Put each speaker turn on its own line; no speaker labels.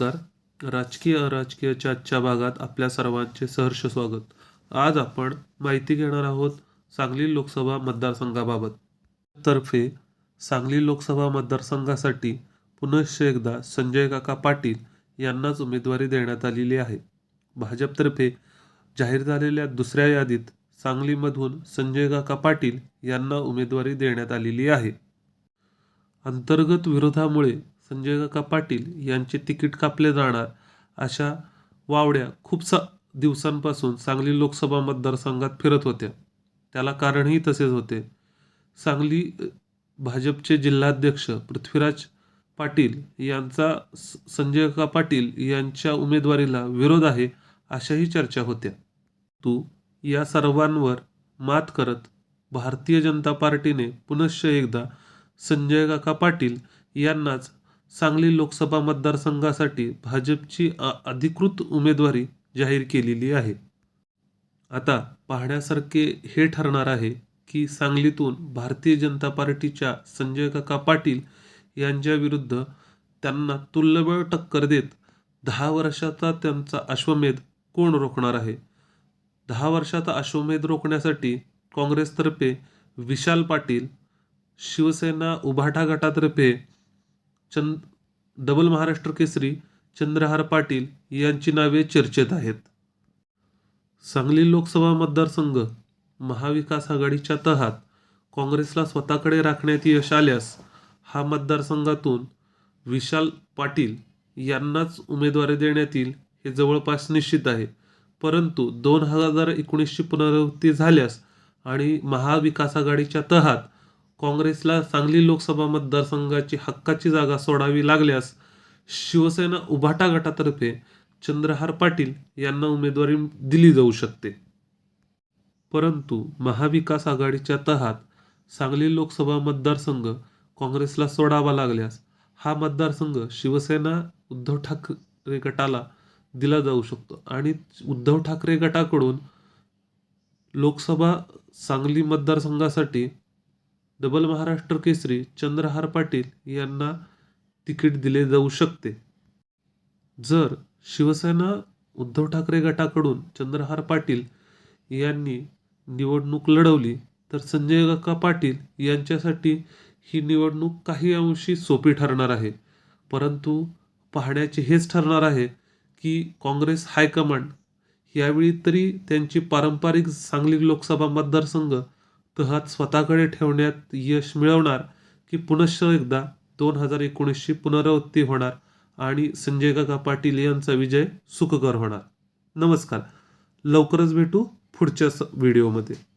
नमस्कार. राजकीय अराजकीयच्या आजच्या भागात आपल्या सर्वांचे सहर्ष स्वागत. आज आपण माहिती घेणार आहोत सांगली लोकसभा मतदारसंघाबाबत. तर्फे सांगली लोकसभा मतदारसंघासाठी पुनश्च एकदा संजय काका पाटील यांनाच उमेदवारी देण्यात आलेली आहे. भाजपतर्फे जाहीर झालेल्या दुसऱ्या यादीत सांगलीमधून संजय काका पाटील यांना उमेदवारी देण्यात आलेली आहे. अंतर्गत विरोधामुळे संजय काका पाटील यांचे तिकीट कापले जाणार अशा वावड्या खूप सा दिवसांपासून सांगली लोकसभा मतदारसंघात फिरत होत्या. त्याला कारणही तसेच होते. सांगली भाजपचे जिल्हाध्यक्ष पृथ्वीराज पाटील यांचा स- संजय काका पाटील यांच्या उमेदवारीला विरोध आहे अशाही चर्चा होत्या. तू या सर्वांवर मात करत भारतीय जनता पार्टीने पुनश्च एकदा संजय काका पाटील यांनाच सांगली लोकसभा मतदारसंघासाठी भाजपची अधिकृत उमेदवारी जाहीर केलेली आहे. आता पाहण्यासारखे हे ठरणार आहे की सांगलीतून भारतीय जनता पार्टीच्या संजय काका पाटील यांच्याविरुद्ध त्यांना तुल्यबळ टक्कर देत दहा वर्षाचा त्यांचा अश्वमेध कोण रोखणार आहे? दहा वर्षाचा अश्वमेध रोखण्यासाठी काँग्रेसतर्फे विशाल पाटील शिवसेना उभाटा गटातर्फे चंद डबल महाराष्ट्र केसरी चंद्रहार पाटील यांची नावे चर्चेत आहेत. सांगली लोकसभा मतदारसंघ महाविकास आघाडीच्या तहात काँग्रेसला स्वतःकडे राखण्यात यश आल्यास हा मतदारसंघातून विशाल पाटील यांनाच उमेदवारी देण्यात येईल हे जवळपास निश्चित आहे. परंतु दोन हजार एकोणीसची पुनरावृत्ती झाल्यास आणि महाविकास आघाडीच्या तहात काँग्रेसला सांगली लोकसभा मतदारसंघाची हक्काची जागा सोडावी लागल्यास शिवसेना उभाटा गटातर्फे चंद्रहार पाटील यांना उमेदवारी दिली जाऊ शकते. परंतु महाविकास आघाडीच्या तहात सांगली लोकसभा मतदारसंघ काँग्रेसला सोडावा लागल्यास हा मतदारसंघ शिवसेना उद्धव ठाकरे गटाला दिला जाऊ शकतो आणि उद्धव ठाकरे गटाकडून लोकसभा सांगली मतदारसंघासाठी डबल महाराष्ट्र केसरी चंद्रहार पाटील यांना तिकीट दिले जाऊ शकते. जर शिवसेना उद्धव ठाकरे गटाकडून चंद्रहार पाटील यांनी निवडणूक लढवली तर संजय काका पाटील यांच्यासाठी ही निवडणूक काही अंशी सोपी ठरणार आहे. परंतु पाहण्याचे हेच ठरणार आहे की काँग्रेस हायकमांड यावेळी तरी त्यांची पारंपरिक सांगली लोकसभा मतदारसंघ तहात स्वतःकडे ठेवण्यात यश मिळवणार की पुनश्च एकदा दोन हजार एकोणीसची पुनरावृत्ती होणार आणि संजय काका पाटील यांचा विजय सुखकर होणार. नमस्कार. लवकरच भेटू पुढच्या स- व्हिडिओमध्ये